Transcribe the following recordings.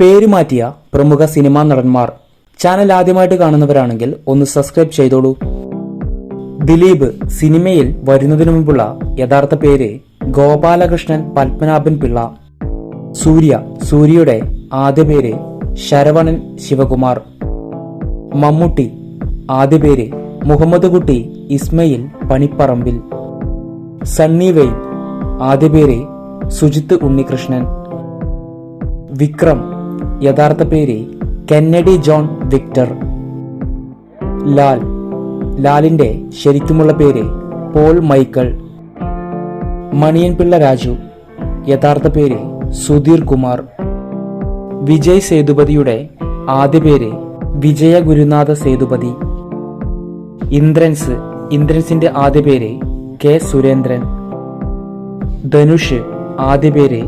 പേര് മാറ്റിയ പ്രമുഖ സിനിമാ നടന്മാർ. ചാനൽ ആദ്യമായിട്ട് കാണുന്നവരാണെങ്കിൽ ഒന്ന് സബ്സ്ക്രൈബ് ചെയ്തോളൂ. ദിലീപ് സിനിമയിൽ വരുന്നതിനു മുമ്പുള്ള യഥാർത്ഥ പേര് ഗോപാലകൃഷ്ണൻ പത്മനാഭൻ പിള്ള. സൂര്യ സൂര്യയുടെ ആദ്യ പേര് ശരവണൻ ശിവകുമാർ. മമ്മൂട്ടി ആദ്യ പേര് മുഹമ്മദ് കുട്ടി ഇസ്മയിൽ പണിപ്പറമ്പിൽ. സണ്ണി വെയ് ആദ്യ പേര് സുജിത്ത് ഉണ്ണികൃഷ്ണൻ. വിക്രം യഥാർത്ഥ പേര് കെന്നഡി ജോൺ വിക്ടർ. ലാൽ. ലാലിന്റെ ശരിക്കുമുള്ള പേര് പോൾ മൈക്കിൾ മണിയൻപിള്ള രാജു. യഥാർത്ഥ പേര് സുധീർ കുമാർ. വിജയ് സേതുപതിയുടെ ആദ്യ പേര് വിജയ ഗുരുനാഥ സേതുപതി. ഇന്ദ്രൻസ്. ഇന്ദ്രൻസിന്റെ ആദ്യ പേര് കെ സുരേന്ദ്രൻ. ധനുഷ്. ആദ്യ പേര്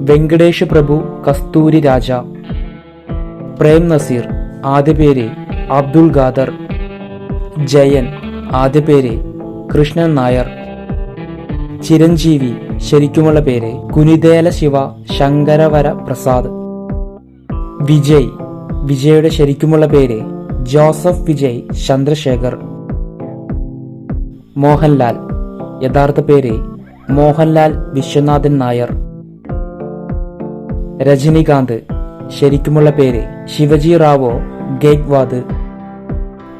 വെങ്കടേഷ് പ്രഭു കസ്തൂരി രാജ. പ്രേം നസീർ ആദ്യ പേര് അബ്ദുൾ ഖാദർ. ജയൻ ആദ്യ പേര് കൃഷ്ണൻ നായർ. ചിരഞ്ജീവി ശരിക്കുമുള്ള പേര് കുനിതേല ശിവ ശങ്കരവര പ്രസാദ്. വിജയ് വിജയുടെ ശരിക്കുമുള്ള പേര് ജോസഫ് വിജയ് ചന്ദ്രശേഖർ. മോഹൻലാൽ യഥാർത്ഥ പേര് മോഹൻലാൽ വിശ്വനാഥൻ നായർ. രജനികാന്ത് ശരിക്കുമുള്ള പേര് ശിവജി റാവോ ഗേക്വാദ്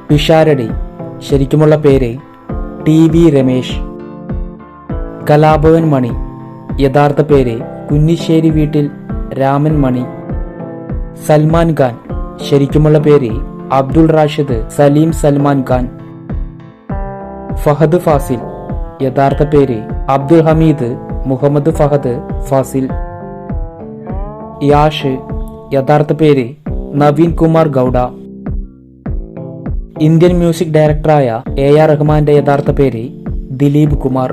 പിഷാരടി ശരിക്കുമുള്ള പേര് ടി വി രമേശ്. കലാഭവൻ മണി യഥാർത്ഥ പേര് കുന്നിശ്ശേരി വീട്ടിൽ രാമൻ മണി. സൽമാൻ ഖാൻ ശരിക്കുമുള്ള പേര് അബ്ദുൾ റാഷിദ് സലീം സൽമാൻ ഖാൻ. ഫഹദ് ഫാസിൽ യഥാർത്ഥ പേര് അബ്ദുൽ ഹമീദ് മുഹമ്മദ് ഫഹദ് ഫാസിൽ. യാഷ് യഥാർത്ഥ പേര് നവീൻ കുമാർ ഗൗഡ. ഇന്ത്യൻ മ്യൂസിക് ഡയറക്ടറായ എ ആർ റഹ്മാന്റെ യഥാർത്ഥ പേര് ദിലീപ് കുമാർ.